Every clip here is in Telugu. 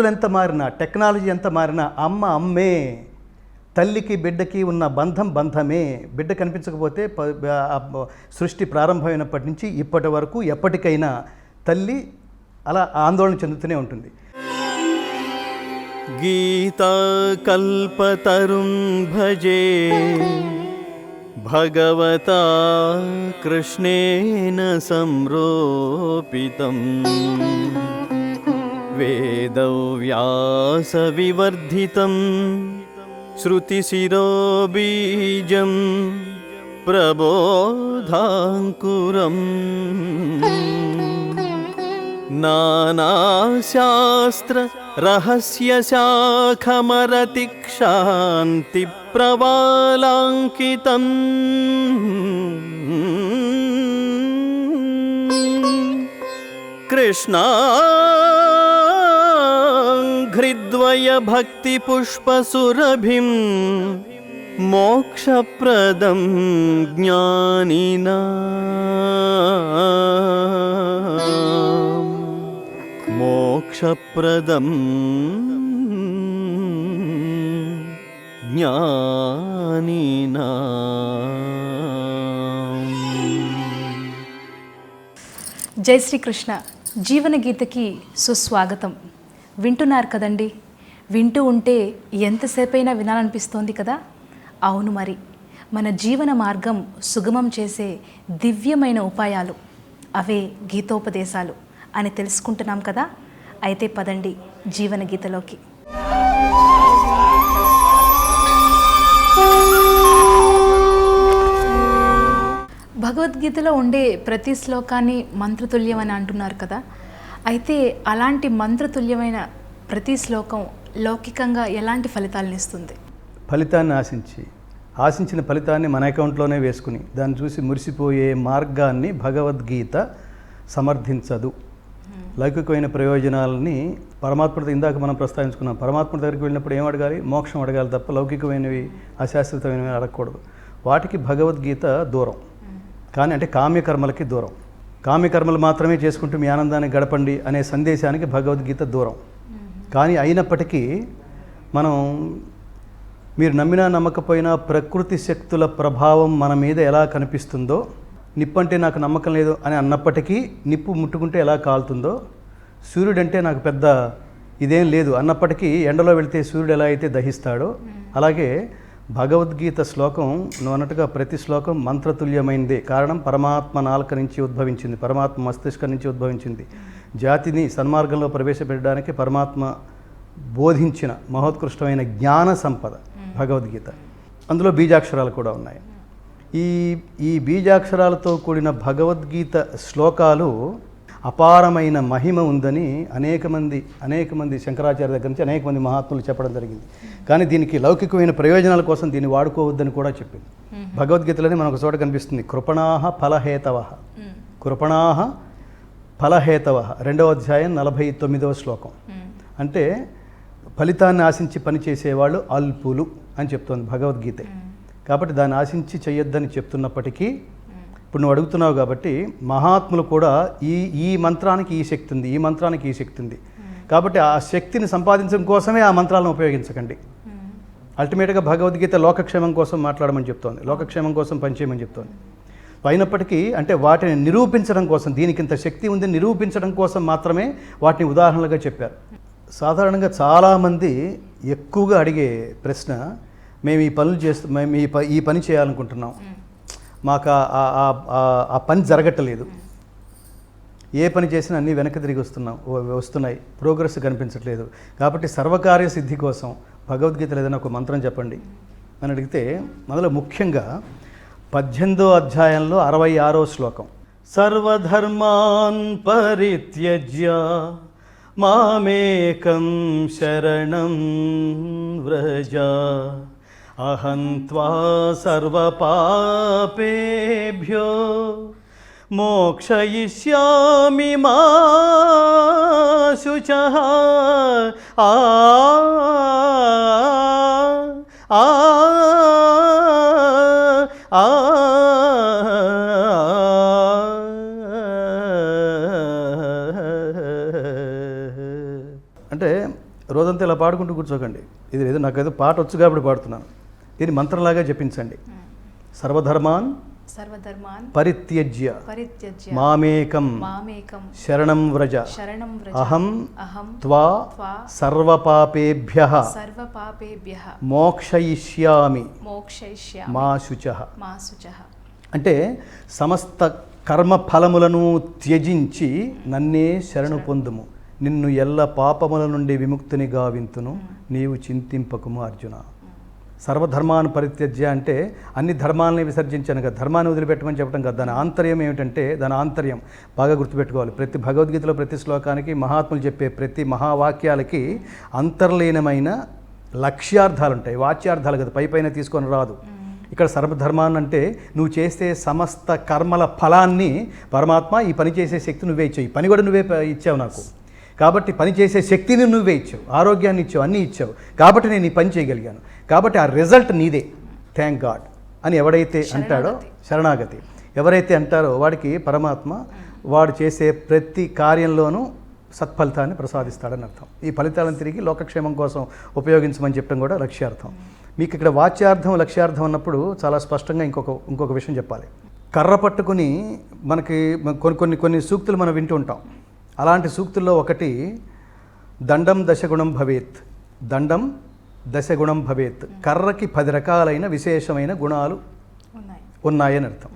రోజులు ఎంత మారినా టెక్నాలజీ ఎంత మారినా అమ్మ అమ్మే తల్లికి బిడ్డకి ఉన్న బంధం బంధమే. బిడ్డ కనిపించకపోతే సృష్టి ప్రారంభమైనప్పటి నుంచి ఇప్పటి వరకు ఎప్పటికైనా తల్లి అలా ఆందోళన చెందుతూనే ఉంటుంది. గీత కల్పతరుం భజే భగవతా కృష్ణేన సంరోపితం. वेदव्यासविवर्धितं श्रुतिशिरोबीजं प्रबोधाङ्कुरम् नानाशास्त्र रहस्यशाखमरतिक्षान्तिप्रवालाङ्कितम् कृष्णाघ्रिद्वयभक्तिपुष्पसुरभिं मोक्षप्रदं ज्ञानिना मोक्षप्रदं ज्ञानिना జై శ్రీకృష్ణ జీవన గీతకి సుస్వాగతం వింటున్నారు కదండి. వింటూ ఉంటే ఎంతసేపైనా వినాలనిపిస్తోంది కదా? అవును మరి. మన జీవన మార్గం సుగమం చేసే దివ్యమైన ఉపాయాలు. అవే గీతోపదేశాలు అని తెలుసుకుంటున్నాం కదా? అయితే పదండి జీవన గీతలోకి. భగవద్గీతలో ఉండే ప్రతి శ్లోకాన్ని మంత్రతుల్యం అని అంటున్నారు కదా? అయితే అలాంటి మంత్రతుల్యమైన ప్రతి శ్లోకం లౌకికంగా ఎలాంటి ఫలితాలను ఇస్తుంది? ఫలితాన్ని ఆశించి ఆశించిన ఫలితాన్ని మన అకౌంట్లోనే వేసుకుని దాన్ని చూసి మురిసిపోయే మార్గాన్ని భగవద్గీత సమర్థించదు. లౌకికమైన ప్రయోజనాలని పరమాత్మతో ఇందాక మనం ప్రస్తావించుకున్నాం పరమాత్మ దగ్గరికి వెళ్ళినప్పుడు ఏం అడగాలి? మోక్షం అడగాలి తప్ప లౌకికమైనవి అశాశ్వతమైనవి అడగకూడదు. వాటికి భగవద్గీత దూరం. కానీ అంటే కామ్యకర్మలకి దూరం. కామ్యకర్మలు మాత్రమే చేసుకుంటూ మీ ఆనందాన్ని గడపండి అనే సందేశానికి భగవద్గీత దూరం. కానీ అయినప్పటికీ మనం మీరు నమ్మినా నమ్మకపోయినా ప్రకృతి శక్తుల ప్రభావం మన మీద ఎలా కనిపిస్తుందో నిప్పు అంటే నాకు నమ్మకం లేదు అని అన్నప్పటికీ నిప్పు ముట్టుకుంటే ఎలా కాలుతుందో సూర్యుడు అంటే నాకు పెద్ద ఇదేం లేదు అన్నప్పటికీ ఎండలో వెళితే సూర్యుడు ఎలా అయితే దహిస్తాడో అలాగే భగవద్గీత శ్లోకం నువ్వు అన్నట్టుగా ప్రతి శ్లోకం మంత్రతుల్యమైందే. కారణం పరమాత్మ నాలుక నుంచి ఉద్భవించింది. పరమాత్మ మస్తిష్కం నుంచి ఉద్భవించింది. జాతిని సన్మార్గంలో ప్రవేశపెట్టడానికి పరమాత్మ బోధించిన మహోత్కృష్టమైన జ్ఞాన సంపద భగవద్గీత. అందులో బీజాక్షరాలు కూడా ఉన్నాయి. ఈ ఈ బీజాక్షరాలతో కూడిన భగవద్గీత శ్లోకాలు అపారమైన మహిమ ఉందని అనేక మంది అనేక మంది శంకరాచార్య దగ్గర నుంచి అనేక మంది మహాత్ములు చెప్పడం జరిగింది. కానీ దీనికి లౌకికమైన ప్రయోజనాల కోసం దీన్ని వాడుకోవద్దని కూడా చెప్పింది. భగవద్గీతలోనే మనకు చోట కనిపిస్తుంది. కృపణాహ ఫలహేతవ. కృపణాహ ఫలహేతవ. రెండవ అధ్యాయం నలభై తొమ్మిదవ శ్లోకం. అంటే ఫలితాన్ని ఆశించి పనిచేసేవాళ్ళు అల్పులు అని చెప్తోంది భగవద్గీత. కాబట్టి దాన్ని ఆశించి చేయొద్దని చెప్తున్నప్పటికీ ఇప్పుడు నువ్వు అడుగుతున్నావు కాబట్టి మహాత్ములు కూడా ఈ ఈ మంత్రానికి ఈ శక్తి ఉంది ఈ మంత్రానికి ఈ శక్తి ఉంది. కాబట్టి ఆ శక్తిని సంపాదించడం కోసమే ఆ మంత్రాలను ఉపయోగించకండి. అల్టిమేట్గా భగవద్గీత లోకక్షేమం కోసం మాట్లాడమని చెప్తోంది. లోకక్షేమం కోసం పనిచేయమని చెప్తోంది. అయినప్పటికీ అంటే వాటిని నిరూపించడం కోసం దీనికి ఇంత శక్తి ఉంది నిరూపించడం కోసం మాత్రమే వాటిని ఉదాహరణలుగా చెప్పారు. సాధారణంగా చాలామంది ఎక్కువగా అడిగే ప్రశ్న మేము ఈ పనులు చేస్తూ మేము ఈ ఈ పని చేయాలనుకుంటున్నాం. మాకు ఆ- ఆ- ఆ- పని జరగట్లేదు. ఏ పని చేసినా అన్నీ వెనక్కి తిరిగి వస్తున్నాం వస్తున్నాయి. ప్రోగ్రెస్ కనిపించట్లేదు. కాబట్టి సర్వకార్య సిద్ధి కోసం భగవద్గీత ఏదైనా ఒక మంత్రం చెప్పండి. అని అడిగితే మొదలు ముఖ్యంగా పద్దెనిమిదో అధ్యాయంలో అరవై ఆరో శ్లోకం. సర్వధర్మాన్ పరిత్యజ్య మామేకం శరణం వ్రజ అహం సర్వపాపేభ్యో सर्वपापेभ्यो మా శుచ ఆ అంటే రోజంతా ఇలా పాడుకుంటూ కూర్చోకండి ఇది ఏదో నాకైతే పాట వచ్చు కాబట్టి పాడుతున్నాను దీన్ని మంత్రంలాగా జపించండి. సర్వధర్మాన్ సర్వధర్మాన్ పరిత్యజ్య పరిత్యజ్య మామేకం మామేకం శరణం వ్రజ శరణం వ్రజ అహం అహం త్వా త్వా సర్వపాపేభ్య సర్వపాపేభ్య మోక్షయిష్యామి మోక్షయిష్యామి మా శుచ. మా శుచః. అంటే సమస్త కర్మ ఫలములను త్యజించి నన్నే శరణు పొందుము. నిన్ను ఎల్ల పాపముల నుండి విముక్తిని గావింతును. నీవు చింతింపకుము అర్జున. సర్వధర్మాన్ని పరిత్యజ్య అంటే అన్ని ధర్మాలని విసర్జించాను కదా. ధర్మాన్ని వదిలిపెట్టమని చెప్పడం కదా. దాని ఆంతర్యం ఏమిటంటే దాని ఆంతర్యం బాగా గుర్తుపెట్టుకోవాలి. ప్రతి భగవద్గీతలో ప్రతి శ్లోకానికి మహాత్ములు చెప్పే ప్రతి మహావాక్యాలకి అంతర్లీనమైన లక్ష్యార్థాలు ఉంటాయి వాచ్యార్థాలు కదా. పై పైన తీసుకొని రాదు. ఇక్కడ సర్వధర్మాన్ని అంటే నువ్వు చేసే సమస్త కర్మల ఫలాన్ని పరమాత్మ ఈ పని చేసే శక్తి నువ్వే ఇచ్చావు. ఈ పని కూడా నువ్వే ఇచ్చావు నాకు. కాబట్టి పని చేసే శక్తిని నువ్వే ఇచ్చావు ఆరోగ్యాన్ని ఇచ్చావు అన్నీ ఇచ్చావు. కాబట్టి నేను ఈ పని చేయగలిగాను. కాబట్టి ఆ రిజల్ట్ నీదే. థ్యాంక్ గాడ్ అని ఎవడైతే అంటాడో శరణాగతి. ఎవరైతే అంటారో వాడికి పరమాత్మ వాడు చేసే ప్రతి కార్యంలోనూ సత్ఫలితాన్ని ప్రసాదిస్తాడని అర్థం. ఈ ఫలితాలను తిరిగి లోకక్షేమం కోసం ఉపయోగించమని చెప్పడం కూడా లక్ష్యార్థం. మీకు ఇక్కడ వాచ్యార్థం లక్ష్యార్థం అన్నప్పుడు చాలా స్పష్టంగా ఇంకొక ఇంకొక విషయం చెప్పాలి. కర్ర పట్టుకుని మనకి కొన్ని కొన్ని కొన్ని సూక్తులు మనం వింటూ ఉంటాం. అలాంటి సూక్తుల్లో ఒకటి దండం దశగుణం భవేత్. దండం దశగుణం భవేత్. కర్రకి పది రకాలైన విశేషమైన గుణాలు ఉన్నాయి. ఉన్నాయని అర్థం.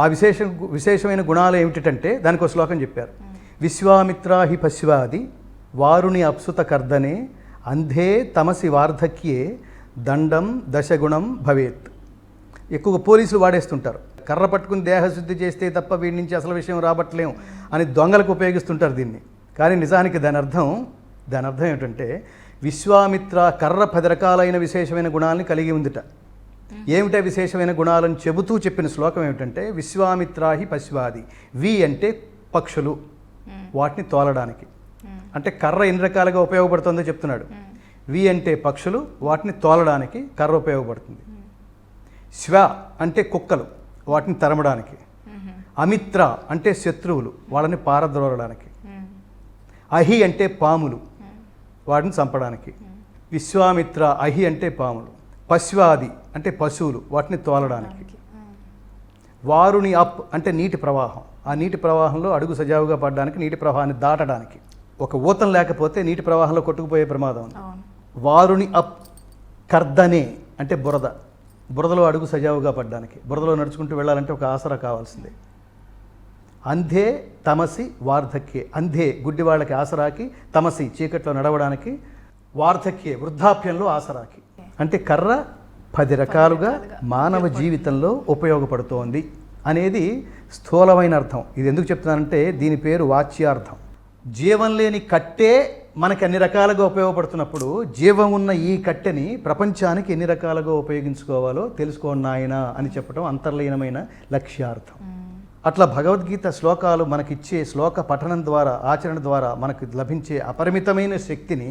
ఆ విశేష విశేషమైన గుణాలు ఏమిటంటే దానికి ఒక శ్లోకం చెప్పారు. విశ్వామిత్రాహి పశ్వాది వారుని అప్సుత కర్దనే అంధే తమసి వార్ధక్యే దండం దశగుణం భవేత్. ఎక్కువగా పోలీసులు వాడేస్తుంటారు. కర్ర పట్టుకుని దేహశుద్ధి చేస్తే తప్ప వీడి నుంచి అసలు విషయం రాబట్టలేం అని దొంగలకు ఉపయోగిస్తుంటారు దీన్ని. కానీ నిజానికి దాని అర్థం దాని అర్థం ఏమిటంటే విశ్వామిత్ర కర్ర పది రకాలైన విశేషమైన గుణాలని కలిగి ఉందిట. ఏమిటా విశేషమైన గుణాలను చెబుతూ చెప్పిన శ్లోకం ఏమిటంటే విశ్వామిత్రాహి పశువాది వి అంటే పక్షులు వాటిని తోలడానికి. అంటే కర్ర ఎన్ని రకాలుగా ఉపయోగపడుతుందో చెప్తున్నాడు. వి అంటే పక్షులు వాటిని తోలడానికి కర్ర ఉపయోగపడుతుంది. శ్వ అంటే కుక్కలు. వాటిని తరమడానికి. అమిత్ర అంటే శత్రువులు వాళ్ళని పారద్రోలడానికి. అహి అంటే పాములు వాటిని చంపడానికి. విశ్వామిత్ర అహి అంటే పాములు పశ్వాది అంటే పశువులు వాటిని తోలడానికి. వారుని అప్ అంటే నీటి ప్రవాహం. ఆ నీటి ప్రవాహంలో అడుగు సజావుగా పడడానికి నీటి ప్రవాహాన్ని దాటడానికి. ఒక ఊతం లేకపోతే నీటి ప్రవాహంలో కొట్టుకుపోయే ప్రమాదం వారుని అప్ కర్దనే అంటే బురద. బురదలో అడుగు సజావుగా పడ్డానికి బురదలో నడుచుకుంటూ వెళ్ళాలంటే ఒక ఆసరా కావాల్సిందే. అంధే తమసి వార్ధక్యే అంధే గుడ్డి వాళ్ళకి ఆసరాకి తమసి చీకట్లో నడవడానికి వార్ధక్యే వృద్ధాప్యంలో ఆసరాకి. అంటే కర్ర పది రకాలుగా మానవ జీవితంలో ఉపయోగపడుతోంది అనేది స్థూలమైన అర్థం. ఇది ఎందుకు చెప్తున్నానంటే దీని పేరు వాచ్యార్థం. జీవం లేని కట్టే మనకి అన్ని రకాలుగా ఉపయోగపడుతున్నప్పుడు జీవం ఉన్న ఈ కట్టెని ప్రపంచానికి ఎన్ని రకాలుగా ఉపయోగించుకోవాలో తెలుసుకోండి నాయన అని చెప్పడం అంతర్లీనమైన లక్ష్యార్థం. అట్లా భగవద్గీత శ్లోకాలు మనకిచ్చే శ్లోక పఠనం ద్వారా ఆచరణ ద్వారా మనకు లభించే అపరిమితమైన శక్తిని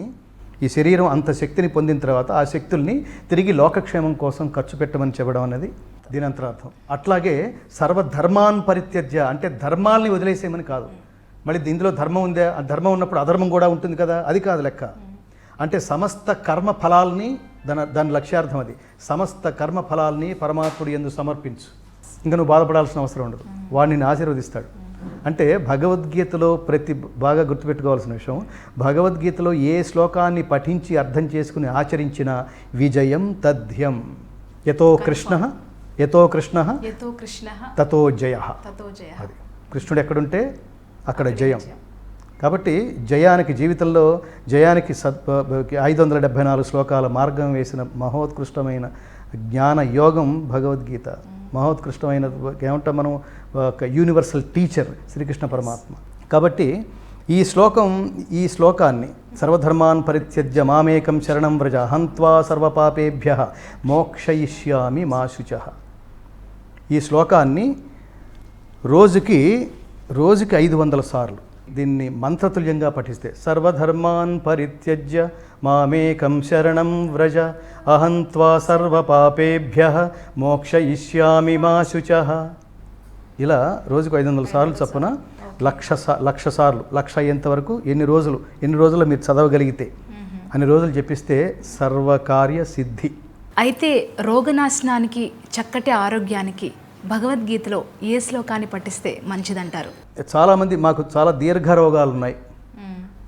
ఈ శరీరం అంత శక్తిని పొందిన తర్వాత ఆ శక్తుల్ని తిరిగి లోకక్షేమం కోసం ఖర్చు పెట్టమని చెప్పడం అనేది దీని అంతరార్థం అట్లాగే సర్వధర్మాన్ పరిత్యజ్య అంటే ధర్మాల్ని వదిలేసేయమని కాదు. మళ్ళీ ఇందులో ధర్మం ఉందే ఆ ధర్మం ఉన్నప్పుడు అధర్మం కూడా ఉంటుంది కదా అది కాదు లెక్క. అంటే సమస్త కర్మ ఫలాల్ని దాని దాని లక్ష్యార్థం అది. సమస్త కర్మ ఫలాల్ని పరమాత్ముడు ఎందు సమర్పించు. ఇంకా నువ్వు బాధపడాల్సిన అవసరం ఉండదు. వాడిని ఆశీర్వదిస్తాడు. అంటే భగవద్గీతలో ప్రతి బాగా గుర్తుపెట్టుకోవాల్సిన విషయం భగవద్గీతలో ఏ శ్లోకాన్ని పఠించి అర్థం చేసుకుని ఆచరించిన విజయం తథ్యం. యతో కృష్ణ యతో కృష్ణ యతో కృష్ణ తతో జయ. తతో జయ. అది. కృష్ణుడు ఎక్కడుంటే అక్కడ జయం. కాబట్టి జయానికి జీవితంలో జయానికి సత్ ఐదు వందల డెబ్భై నాలుగు శ్లోకాల మార్గం వేసిన మహోత్కృష్టమైన జ్ఞాన యోగం భగవద్గీత. మహోత్కృష్టమైన ఏమంటాం మనం? ఒక యూనివర్సల్ టీచర్ శ్రీకృష్ణ పరమాత్మ. కాబట్టి ఈ శ్లోకం ఈ శ్లోకాన్ని సర్వధర్మాన్ పరిత్యజ్య మామేకం శరణం వ్రజ హంత్వా సర్వపాపేభ్య మోక్షయిష్యామి మా శుచ ఈ శ్లోకాన్ని రోజుకి రోజుకి ఐదు వందల సార్లు దీన్ని మంత్రతుల్యంగా పఠిస్తే సర్వధర్మాన్ పరిత్యజ్య మామేకం శరణం వ్రజ అహంత్వా సర్వపాపేభ్య మోక్షయిష్యామి మా శుచ. ఇలా రోజుకు ఐదు వందల సార్లు చప్పున లక్ష లక్ష సార్లు లక్ష అయ్యేంత వరకు ఎన్ని రోజులు ఎన్ని రోజులు మీరు చదవగలిగితే అన్ని రోజులు చెప్పిస్తే సర్వకార్య సిద్ధి అయితే రోగనాశనానికి చక్కటి ఆరోగ్యానికి భగవద్గీతలో ఏ శ్లోకాన్ని పఠిస్తే మంచిదంటారు? చాలామంది మాకు చాలా దీర్ఘ రోగాలు ఉన్నాయి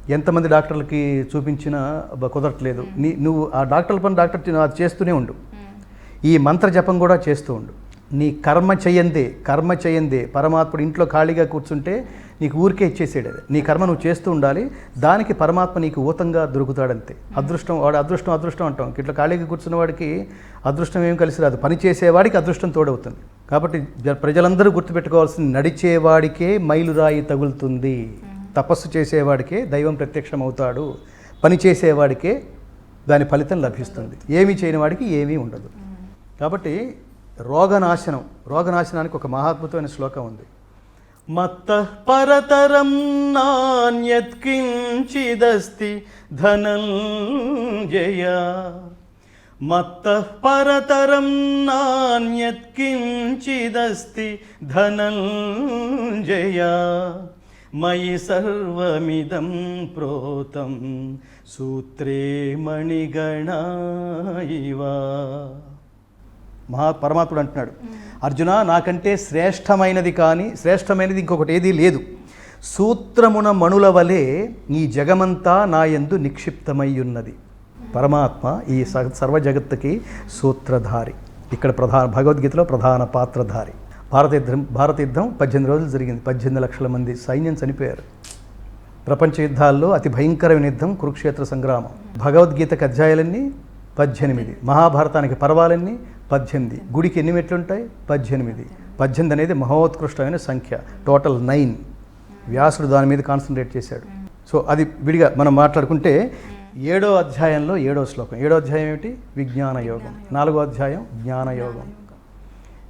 ఎంతమంది డాక్టర్లకి చూపించినా కుదరట్లేదు. నీ నువ్వు ఆ డాక్టర్ల పని డాక్టర్ అది చేస్తూనే ఉండు. ఈ మంత్ర జపం కూడా చేస్తూ ఉండు. నీ కర్మ చేయందే కర్మ చేయందే పరమాత్ముడు ఇంట్లో ఖాళీగా కూర్చుంటే నీకు ఊరికే ఇచ్చేసాడు అది నీ కర్మ నువ్వు చేస్తూ ఉండాలి. దానికి పరమాత్మ నీకు ఊతంగా దొరుకుతాడంతే. అదృష్టం వాడు అదృష్టం అదృష్టం అంటాం. ఇట్లా ఖాళీగా కూర్చున్న వాడికి అదృష్టం ఏం కలిసి రాదు. పని చేసేవాడికి అదృష్టం తోడవుతుంది. కాబట్టి ప్రజలందరూ గుర్తుపెట్టుకోవాల్సింది నడిచేవాడికే మైలురాయి తగులుతుంది. తపస్సు చేసేవాడికే దైవం ప్రత్యక్షం అవుతాడు పని చేసేవాడికే దాని ఫలితం లభిస్తుంది. ఏమీ చేయని వాడికి ఏమీ ఉండదు. కాబట్టి రోగనాశనం రోగనాశనానికి ఒక మహాద్భుతమైన శ్లోకం ఉంది. మత్త పరతరం నాణ్యత్కించిదస్తి ధనంజయ మత్త పరతరం నాణ్యత్కించిదస్తి ధనంజయ. మయి సర్వమిదం ప్రోతం సూత్రే మణిగణా ఇవ మహా పరమాత్ముడు అంటున్నాడు అర్జున నాకంటే శ్రేష్టమైనది కానీ శ్రేష్టమైనది ఇంకొకటి ఏదీ లేదు. సూత్రమున మణుల వలె ఈ జగమంతా నా యందు నిక్షిప్తమై ఉన్నది. పరమాత్మ ఈ స- సర్వ జగత్తుకి సూత్రధారి. ఇక్కడ ప్రధాన భగవద్గీతలో ప్రధాన పాత్రధారి. భారత యుద్ధం భారత యుద్ధం పద్దెనిమిది రోజులు జరిగింది. పద్దెనిమిది లక్షల మంది సైన్యం చనిపోయారు. ప్రపంచ యుద్ధాల్లో అతి భయంకరమైన యుద్ధం కురుక్షేత్ర సంగ్రామం. భగవద్గీతకు అధ్యాయాలన్నీ పద్దెనిమిది. మహాభారతానికి పర్వాలన్నీ పద్దెనిమిది. గుడికి ఎన్ని మెట్లు ఉంటాయి పద్దెనిమిది. పద్దెనిమిది అనేది మహోత్కృష్టమైన సంఖ్య. Total nine. వ్యాసుడు దాని మీద కాన్సన్ట్రేట్ చేశాడు. సో అది విడిగా మనం మాట్లాడుకుంటే ఏడో అధ్యాయంలో ఏడో శ్లోకం. ఏడో అధ్యాయం ఏమిటి? విజ్ఞాన యోగం. నాలుగో అధ్యాయం జ్ఞాన యోగం.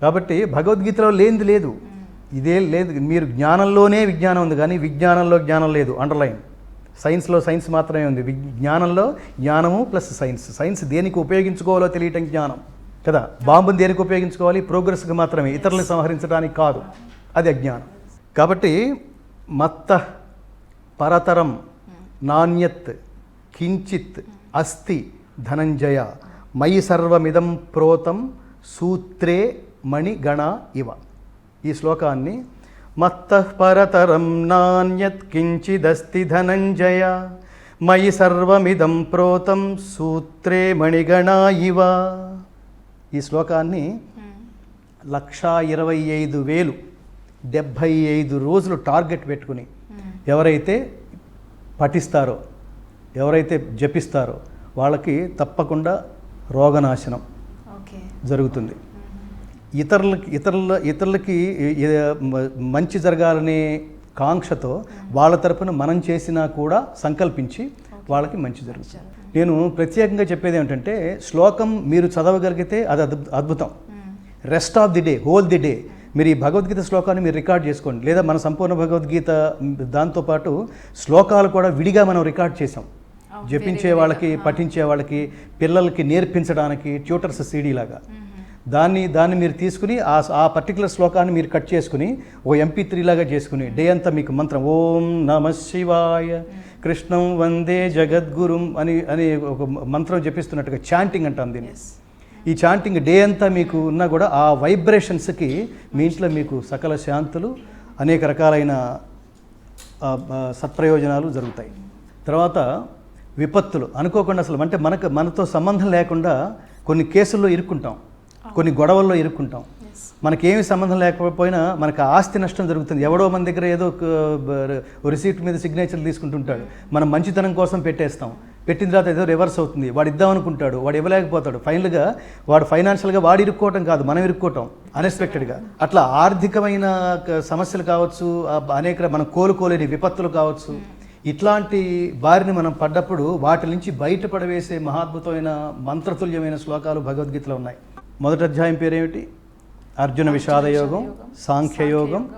కాబట్టి భగవద్గీతలో లేనిది లేదు. ఇదే లేదు. మీరు జ్ఞానంలోనే విజ్ఞానం ఉంది కానీ విజ్ఞానంలో జ్ఞానం లేదు. అండర్లైన్. సైన్స్లో సైన్స్ మాత్రమే ఉంది. జ్ఞానంలో జ్ఞానము ప్లస్ సైన్స్. సైన్స్ దేనికి ఉపయోగించుకోవాలో తెలియటం జ్ఞానం. కదా? బాంబుని దేనికి ఉపయోగించుకోవాలి? ప్రోగ్రెస్కి మాత్రమే. ఇతరులను సంహరించడానికి కాదు. అది అజ్ఞానం. కాబట్టి మత్త పరతరం నాణ్యత్ కించిత్ అస్తి ధనంజయ మయి సర్వమిదం ప్రోతం సూత్రే మణిగణ ఇవ. ఈ శ్లోకాన్ని మత్త పరతరం నాణ్యత్ కించిదస్తి ధనంజయ మయి సర్వమిదం ప్రోతం సూత్రే మణిగణ ఇవ. ఈ శ్లోకాన్ని లక్షా ఇరవై ఐదు వేలు డెబ్భై ఐదు రోజులు టార్గెట్ పెట్టుకుని ఎవరైతే పఠిస్తారో ఎవరైతే జపిస్తారో వాళ్ళకి తప్పకుండా రోగనాశనం జరుగుతుంది. ఇతరులకి ఇతరుల ఇతరులకి మంచి జరగాలనే కాంక్షతో వాళ్ళ తరపున మనం చేసినా కూడా సంకల్పించి వాళ్ళకి మంచి జరుగుతుంది. నేను ప్రత్యేకంగా చెప్పేది ఏమిటంటే శ్లోకం మీరు చదవగలిగితే అది అద్భు- అద్భుతం. Rest of the day whole the day మీరు ఈ భగవద్గీత శ్లోకాన్ని మీరు రికార్డ్ చేసుకోండి. లేదా మన సంపూర్ణ భగవద్గీత దాంతోపాటు శ్లోకాలు కూడా విడిగా మనం రికార్డ్ చేసాం జపించే వాళ్ళకి పఠించే వాళ్ళకి పిల్లలకి నేర్పించడానికి ట్యూటర్స్ సీడీ లాగా. దాన్ని దాన్ని మీరు తీసుకుని ఆ ఆ పర్టికులర్ శ్లోకాన్ని మీరు కట్ చేసుకుని ఓ ఎంపీ త్రీ లాగా చేసుకుని డే అంతా మీకు మంత్రం ఓం నమ శివాయ కృష్ణం వందే జగద్గురుం అని అని ఒక మంత్రం జపిస్తున్నట్టుగా చాంటింగ్ అంటాం దీన్ని. ఈ చాంటింగ్ డే అంతా మీకు ఉన్నా కూడా ఆ వైబ్రేషన్స్కి మీ ఇంట్లో మీకు సకల శాంతులు అనేక రకాలైన సత్ప్రయోజనాలు జరుగుతాయి. తర్వాత విపత్తులు. అనుకోకుండా అసలు అంటే మనకు మనతో సంబంధం లేకుండా కొన్ని కేసుల్లో ఇరుక్కుంటాం. కొన్ని గొడవల్లో ఇరుక్కుంటాం. మనకేమి సంబంధం లేకపోయినా మనకు ఆస్తి నష్టం జరుగుతుంది. ఎవడో మన దగ్గర ఏదో రిసీప్ట్ మీద సిగ్నేచర్ తీసుకుంటుంటాడు. మనం మంచితనం కోసం పెట్టేస్తాం. పెట్టిన తర్వాత ఏదో రివర్స్ అవుతుంది. వాడు ఇద్దాం అనుకుంటాడు. వాడు ఇవ్వలేకపోతాడు. ఫైనల్గా వాడు ఫైనాన్షియల్గా వాడు ఇరుక్కోవటం కాదు మనం ఇరుక్కోవటం. అన్ఎక్స్పెక్టెడ్గా అట్లా ఆర్థికమైన సమస్యలు కావచ్చు అనేక మనం కోలుకోలేని విపత్తులు కావచ్చు. ఇట్లాంటి బారిని మనం పడ్డప్పుడు వాటి నుంచి బయటపడవేసే మహాద్భుతమైన మంత్రతుల్యమైన శ్లోకాలు భగవద్గీతలో ఉన్నాయి. మొదటి అధ్యాయం పేరేమిటి? అర్జున విషాదయోగం సాంఖ్యయోగం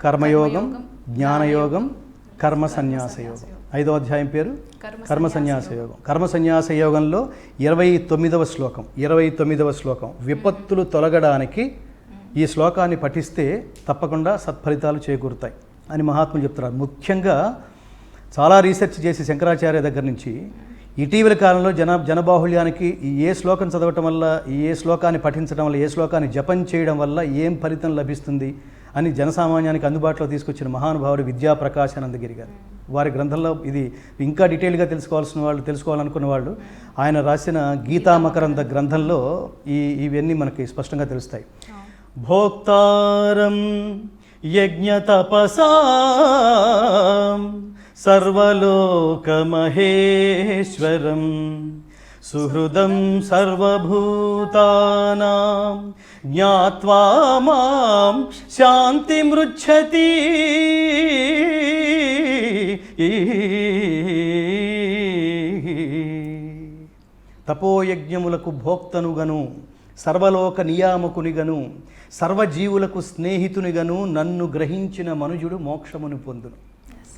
కర్మయోగం జ్ఞానయోగం కర్మ సన్యాస యోగం ఐదో అధ్యాయం పేరు? కర్మ సన్యాస యోగం కర్మ సన్యాస యోగంలో ఇరవై తొమ్మిదవ శ్లోకం ఇరవై తొమ్మిదవ శ్లోకం. విపత్తులు తొలగడానికి ఈ శ్లోకాన్ని పఠిస్తే తప్పకుండా సత్ఫలితాలు చేకూరుతాయి అని మహాత్ములు చెప్తున్నారు. ముఖ్యంగా చాలా రీసెర్చ్ చేసి శంకరాచార్య దగ్గర నుంచి ఇటీవల కాలంలో జన జనబాహుళ్యానికి ఈ ఏ శ్లోకం చదవటం వల్ల ఈ ఏ శ్లోకాన్ని పఠించడం వల్ల ఏ శ్లోకాన్ని జపం చేయడం వల్ల ఏం ఫలితం లభిస్తుంది అని జనసామాన్యానికి అందుబాటులో తీసుకొచ్చిన మహానుభావుడు విద్యా ప్రకాశానందగిరి గారు. వారి గ్రంథంలో ఇది ఇంకా డీటెయిల్గా తెలుసుకోవాల్సిన వాళ్ళు తెలుసుకోవాలనుకున్న వాళ్ళు ఆయన రాసిన గీతామకరంద గ్రంథంలో ఈ ఇవన్నీ మనకి స్పష్టంగా తెలుస్తాయి. భోక్తారం యజ్ఞ తపసా సర్వలోకమహేశ్వరం సుహృదం సర్వభూతానాం జ్ఞాత్వా మాం శాంతిమృచ్చతి తపోయజ్ఞములకు భోక్తనుగను సర్వలోక నియామకునిగను సర్వజీవులకు స్నేహితునిగను నన్ను గ్రహించిన మనుజుడు మోక్షమును పొందును.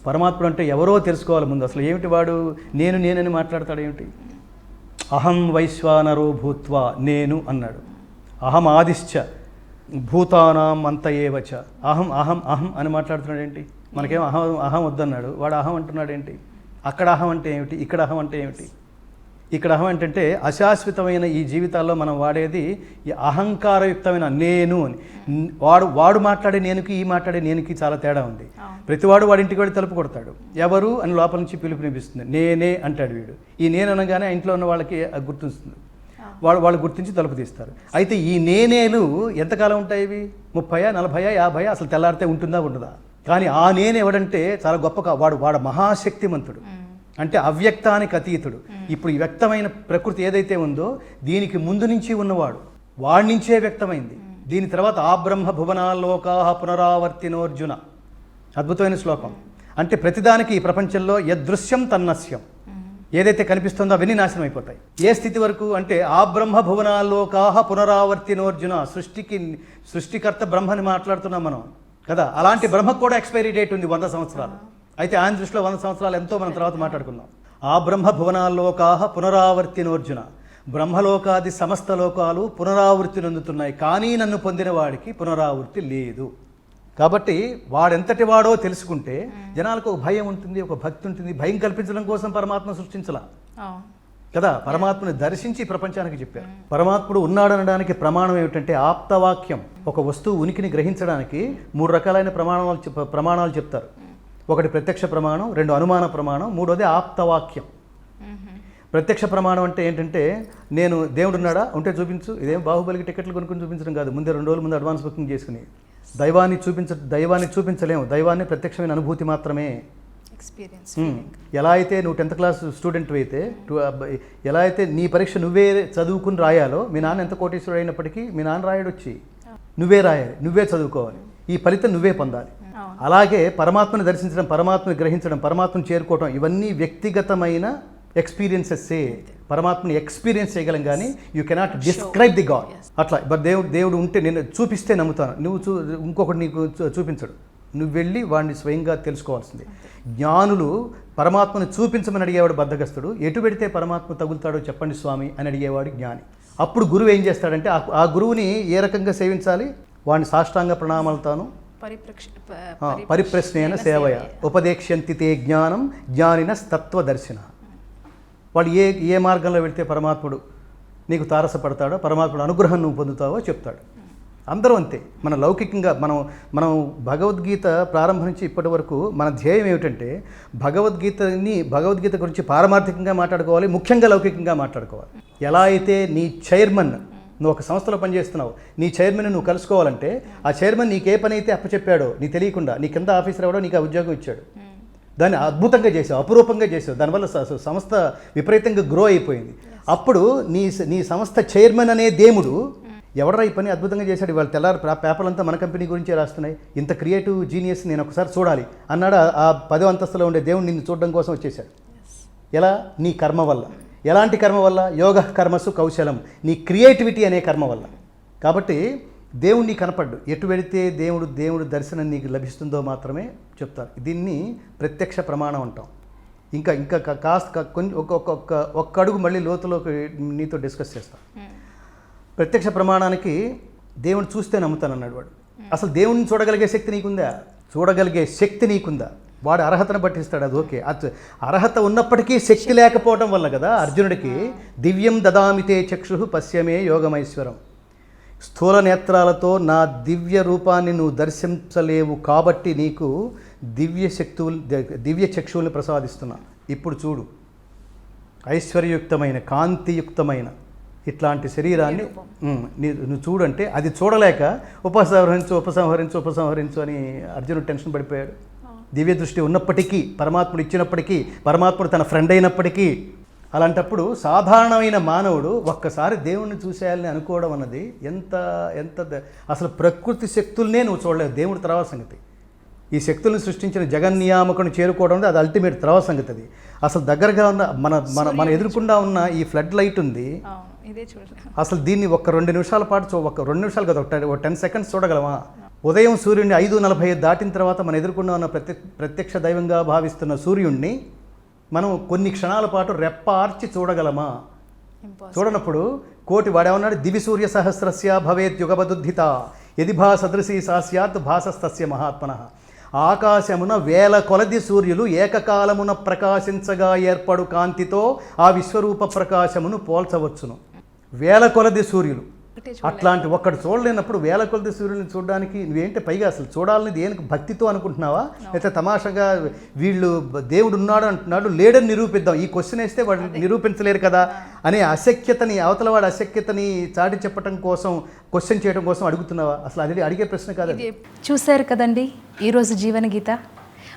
పరమాత్ముడు అంటే ఎవరో తెలుసుకోవాలి ముందు. అసలు ఏమిటి వాడు? నేను నేనని మాట్లాడతాడు ఏమిటి? అహం వైశ్వానరో భూత్వా నేను అన్నాడు. అహం ఆదిశ్చ భూతానాం అంత ఏవచ అహం అహం అహం అని మాట్లాడుతున్నాడు ఏంటి? మనకేం అహం అహం వద్దన్నాడు. వాడు అహం అంటున్నాడు ఏంటి? అక్కడ అహం అంటే ఏమిటి? ఇక్కడ అహం అంటే ఏమిటి? ఇక్కడ అహం ఏంటంటే అశాశ్వతమైన ఈ జీవితాల్లో మనం వాడేది ఈ అహంకారయుక్తమైన నేను అని. వాడు వాడు మాట్లాడే నేనుకి ఈ మాట్లాడే నేనుకి చాలా తేడా ఉంది. ప్రతివాడు వాడి ఇంటికి వెళ్ళి తలుపు కొడతాడు. ఎవరు అని లోపల నుంచి పిలుపు వినిపిస్తుంది. నేనే అంటాడు వీడు. ఈ నేను అనగానే ఇంట్లో ఉన్న వాళ్ళకి అది గుర్తుంది వాళ్ళు వాళ్ళు గుర్తించి తలుపు తీస్తారు. అయితే ఈ నేనేలు ఎంతకాలం ఉంటాయి ఇవి? ముప్పయా నలభయా యాభయా? అసలు తెల్లారితే ఉంటుందా ఉండదా? కానీ ఆ నేను ఎవడంటే చాలా గొప్ప వాడు వాడు మహాశక్తిమంతుడు. అంటే అవ్యక్తానికి అతీతుడు. ఇప్పుడు ఈ వ్యక్తమైన ప్రకృతి ఏదైతే ఉందో దీనికి ముందు నుంచి ఉన్నవాడు. వాడి నుంచే వ్యక్తమైంది. దీని తర్వాత ఆ బ్రహ్మ భువనాల్లోకా పునరావర్తినోర్జున. అద్భుతమైన శ్లోకం. అంటే ప్రతిదానికి ఈ ప్రపంచంలో యదృశ్యం తన్నస్యం. ఏదైతే కనిపిస్తుందో అవన్నీ నాశనం అయిపోతాయి. ఏ స్థితి వరకు అంటే ఆ బ్రహ్మ భువనాల్లోకాహ పునరావర్తినోర్జున సృష్టికి సృష్టికర్త బ్రహ్మని మాట్లాడుతున్నాం మనం. కదా? అలాంటి బ్రహ్మకు కూడా ఎక్స్పైరీ డేట్ ఉంది వంద సంవత్సరాలు. అయితే ఆయన దృష్టిలో వంద సంవత్సరాలు ఎంతో మనం తర్వాత మాట్లాడుకుందాం. ఆ బ్రహ్మ భువనాల్లోకాహ పునరావర్తినోర్జున బ్రహ్మలోకాది సమస్త లోకాలు పునరావృత్తి నొందుతున్నాయి. కానీ నన్ను పొందిన వాడికి పునరావృత్తి లేదు. కాబట్టి వాడెంతటి వాడో తెలుసుకుంటే జనాలకు ఒక భయం ఉంటుంది ఒక భక్తి ఉంటుంది. భయం కల్పించడం కోసం పరమాత్మ సృష్టించలా. కదా? పరమాత్మని దర్శించి ప్రపంచానికి చెప్పారు. పరమాత్ముడు ఉన్నాడనడానికి ప్రమాణం ఏమిటంటే ఆప్తవాక్యం. ఒక వస్తువు ఉనికిని గ్రహించడానికి మూడు రకాలైన ప్రమాణాలు చెప్- ప్రమాణాలు చెప్తారు. ఒకటి ప్రత్యక్ష ప్రమాణం రెండు అనుమాన ప్రమాణం మూడోది ఆప్తవాక్యం. ప్రత్యక్ష ప్రమాణం అంటే ఏంటంటే నేను దేవుడు ఉన్నాడా ఉంటే చూపించు. ఇదేం బాహుబలికి టికెట్లు కొనుక్కొని చూపించడం కాదు. ముందే రెండు రోజుల ముందు అడ్వాన్స్ బుకింగ్ చేసుకుని. దైవాన్ని చూపించ దైవాన్ని చూపించలేము. దైవాన్ని ప్రత్యక్షమైన అనుభూతి మాత్రమే. ఎక్స్పీరియన్స్. ఎలా అయితే నువ్వు టెన్త్ క్లాస్ స్టూడెంట్ అయితే ఎలా అయితే నీ పరీక్ష నువ్వే చదువుకుని రాయాలో మీ నాన్న ఎంత కోటీశ్వరుడు అయినప్పటికీ మీ నాన్న రాయడు వచ్చి నువ్వే రాయాలి. నువ్వే చదువుకోవాలి. ఈ ఫలితం నువ్వే పొందాలి. అలాగే పరమాత్మని దర్శించడం పరమాత్మని గ్రహించడం పరమాత్మని చేరుకోవడం ఇవన్నీ వ్యక్తిగతమైన ఎక్స్పీరియన్సెస్సే పరమాత్మని ఎక్స్పీరియన్స్ చేయగలం కానీ you cannot describe the god అట్లా బట్ దేవుడు దేవుడు ఉంటే నేను చూపిస్తే నమ్ముతాను. నువ్వు చూ ఇంకొకటి నీకు చూపించడు. నువ్వు వెళ్ళి వాడిని స్వయంగా తెలుసుకోవాల్సిందే. జ్ఞానులు పరమాత్మను చూపించమని అడిగేవాడు బద్దగస్తుడు ఎటు పెడితే పరమాత్మ తగులుతాడో చెప్పండి స్వామి అని అడిగేవాడు జ్ఞాని. అప్పుడు గురువు ఏం చేస్తాడంటే ఆ- గురువుని ఏ రకంగా సేవించాలి? వాడిని సాష్టాంగ ప్రణామాలతాను పరిప్రశ్నేన సేవయ. ఉపదేక్ష్యంతి తే జ్ఞానం జ్ఞానిన తత్వదర్శన వాడు ఏ ఏ మార్గంలో వెళ్తే పరమాత్ముడు నీకు తారసపడతాడో పరమాత్ముడు అనుగ్రహం నువ్వు పొందుతావో చెప్తాడు. అందరూ అంతే. మన లౌకికంగా మనం మనం భగవద్గీత ప్రారంభం నుంచి ఇప్పటి వరకు మన ధ్యేయం ఏమిటంటే భగవద్గీతని భగవద్గీత గురించి పారమార్థికంగా మాట్లాడుకోవాలి ముఖ్యంగా లౌకికంగా మాట్లాడుకోవాలి. ఎలా అయితే నీ చైర్మన్ నువ్వు ఒక సంస్థలో పనిచేస్తున్నావు. నీ చైర్మన్ నువ్వు కలుసుకోవాలంటే ఆ చైర్మన్ నీకు ఏ పని అయితే అప్పచెప్పాడో నీ తెలియకుండా నీ కింద ఆఫీసర్ ఎవడో నీకు ఆ ఉద్యోగం ఇచ్చాడు. దాన్ని అద్భుతంగా చేసావు అపురూపంగా చేసావు. దానివల్ల సంస్థ విపరీతంగా గ్రో అయిపోయింది. అప్పుడు నీ నీ సంస్థ చైర్మన్ అనే దేవుడు ఎవడరా ఈ పని అద్భుతంగా చేశాడు? ఇవాళ తెల్లారి పేపర్లంతా మన కంపెనీ గురించే రాస్తున్నాయి. ఇంత క్రియేటివ్ జీనియస్ నేను ఒకసారి చూడాలి. అన్నాడు ఆ- ఆ పదో అంతస్తులో ఉండే దేవుడు నిన్ను చూడడం కోసం వచ్చేసాడు ఎలా? నీ కర్మ వల్ల. ఎలాంటి కర్మ వల్ల? యోగ కర్మసు కౌశలం. నీ క్రియేటివిటీ అనే కర్మ వల్ల. కాబట్టి దేవుడు కనపడ్డు. ఎటు వెళితే దేవుడు దేవుడు దర్శనం నీకు లభిస్తుందో మాత్రమే చెప్తారు. దీన్ని ప్రత్యక్ష ప్రమాణం అంటాం. ఇంకా ఇంకా కాస్త కొంచెం ఒక ఒక- ఒక ఒక్క అడుగు మళ్ళీ లోతులోకి నీతో డిస్కస్ చేస్తాం. ప్రత్యక్ష ప్రమాణానికి దేవుని చూస్తే నమ్ముతాను అన్నాడు వాడు అసలు దేవుడిని చూడగలిగే శక్తి నీకుందా? చూడగలిగే శక్తి నీకుందా? వాడు అర్హతను పట్టిస్తాడు అది ఓకే. అత్ అర్హత ఉన్నప్పటికీ శక్తి లేకపోవడం వల్ల కదా అర్జునుడికి దివ్యం దదామితే చక్షు పశ్యమే యోగమైశ్వరం. స్థూల నేత్రాలతో నా దివ్య రూపాన్ని నువ్వు దర్శించలేవు కాబట్టి నీకు దివ్య శక్తువులు దివ్య చక్షువుల్ని ప్రసాదిస్తున్నా. ఇప్పుడు చూడు. ఐశ్వర్యయుక్తమైన కాంతియుక్తమైన ఇట్లాంటి శరీరాన్ని నువ్వు చూడంటే అది చూడలేక ఉపసంహరించు ఉపసంహరించు ఉపసంహరించు అని అర్జునుడు టెన్షన్ పడిపోయాడు. దివ్య దృష్టి ఉన్నప్పటికీ పరమాత్ముడు ఇచ్చినప్పటికీ పరమాత్ముడు తన ఫ్రెండ్ అయినప్పటికీ అలాంటప్పుడు సాధారణమైన మానవుడు ఒక్కసారి దేవుణ్ణి చూసేయాలని అనుకోవడం అన్నది ఎంత ఎంత అసలు ప్రకృతి శక్తుల్నే నువ్వు చూడలేవు దేవుడు తర్వాత సంగతి. ఈ శక్తులను సృష్టించిన జగన్నియామకుని చేరుకోవడం అది అల్టిమేట్ తర్వాత సంగతి అది. అసలు దగ్గరగా ఉన్న మన మన మన ఎదురుకుండా ఉన్న ఈ ఫ్లడ్ లైట్ ఉంది. చూడలేదు. అసలు దీన్ని ఒక రెండు నిమిషాల పాటు ఒక రెండు నిమిషాలు కదా ఒక ఒక టెన్ సెకండ్స్ చూడగలమా? ఉదయం సూర్యుడిని ఐదు నలభై దాటిన తర్వాత మన ఎదుర్కొన్న ఉన్న ప్రత్య ప్రత్యక్ష దైవంగా భావిస్తున్న సూర్యుడిని మనం కొన్ని క్షణాల పాటు రెప్ప ఆర్చి చూడగలమా చూడనప్పుడు కోటి వాడేమన్నాడు? దివి సూర్య సహస్రస్య భవేత్ యుగబదుద్ధిత యది భా సదృశీ సా స్యాత్ భాసస్తస్య మహాత్మన. ఆకాశమున వేల కొలది సూర్యులు ఏకకాలమున ప్రకాశించగా ఏర్పడు కాంతితో ఆ విశ్వరూప ప్రకాశమును పోల్చవచ్చును. వేల కొలది సూర్యులు. అట్లాంటి ఒక్కడు చూడలేనప్పుడు వేల కొలది సూర్యుని చూడడానికి నువ్వేంటి పైగా అసలు చూడాలని దేనికి భక్తితో అనుకుంటున్నావా? లేకపోతే తమాషాగా వీళ్ళు దేవుడు ఉన్నాడు అంటున్నాడు లేడని నిరూపిద్దాం. ఈ క్వశ్చన్ వేస్తే వాడు నిరూపించలేరు కదా అనే అశక్యతని అవతల వాడి అశక్యతని చాటి చెప్పడం కోసం క్వశ్చన్ చేయడం కోసం అడుగుతున్నావా? అసలు అది అడిగే ప్రశ్న కాదు. చూశారు కదండి ఈరోజు జీవన గీత.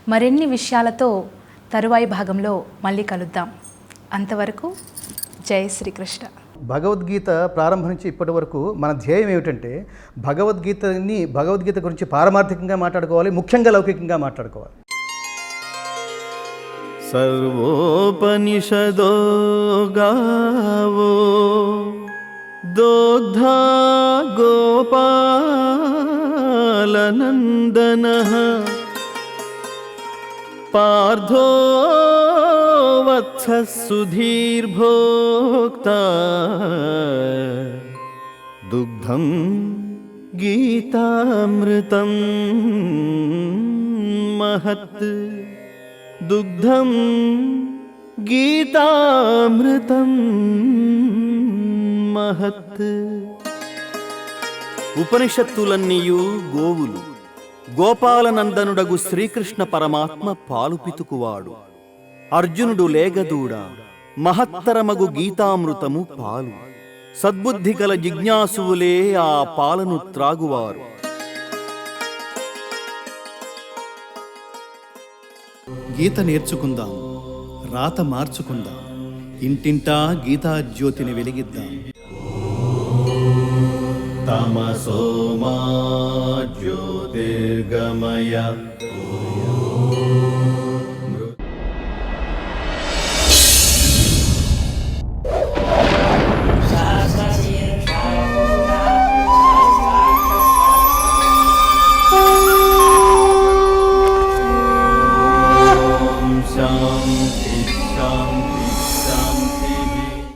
మరిన్ని విషయాలతో తరువాయి భాగంలో మళ్ళీ కలుద్దాం. అంతవరకు జై శ్రీకృష్ణ. భగవద్గీత ప్రారంభం నుంచి ఇప్పటి వరకు మన ధ్యేయం ఏమిటంటే భగవద్గీతని భగవద్గీత గురించి పారమార్థికంగా మాట్లాడుకోవాలి ముఖ్యంగా లౌకికంగా మాట్లాడుకోవాలి. సర్వోపనిషదో దోగ్ధా గోపాలనందన పార్థో वत्सः सुधीर्भोक्ता दुग्धं गीतामृतं महत् दुग्धं गीतामृतं महत् ఉపనిషత్తులన్నీయు గోవులు గోపాలనందనుడగు శ్రీకృష్ణ పరమాత్మ పాలు పితుకువాడు అర్జునుడు లేగదూడ మహత్తరమగు గీతామృతము పాలు. సద్బుద్ధి గల జిజ్ఞాసువులే ఆ పాలను త్రాగువారు. గీత నేర్చుకుందాం రాత మార్చుకుందాం ఇంటింటా గీతా జ్యోతిని వెలిగిద్దాం. తమసో మా జ్యోతిర్గమయ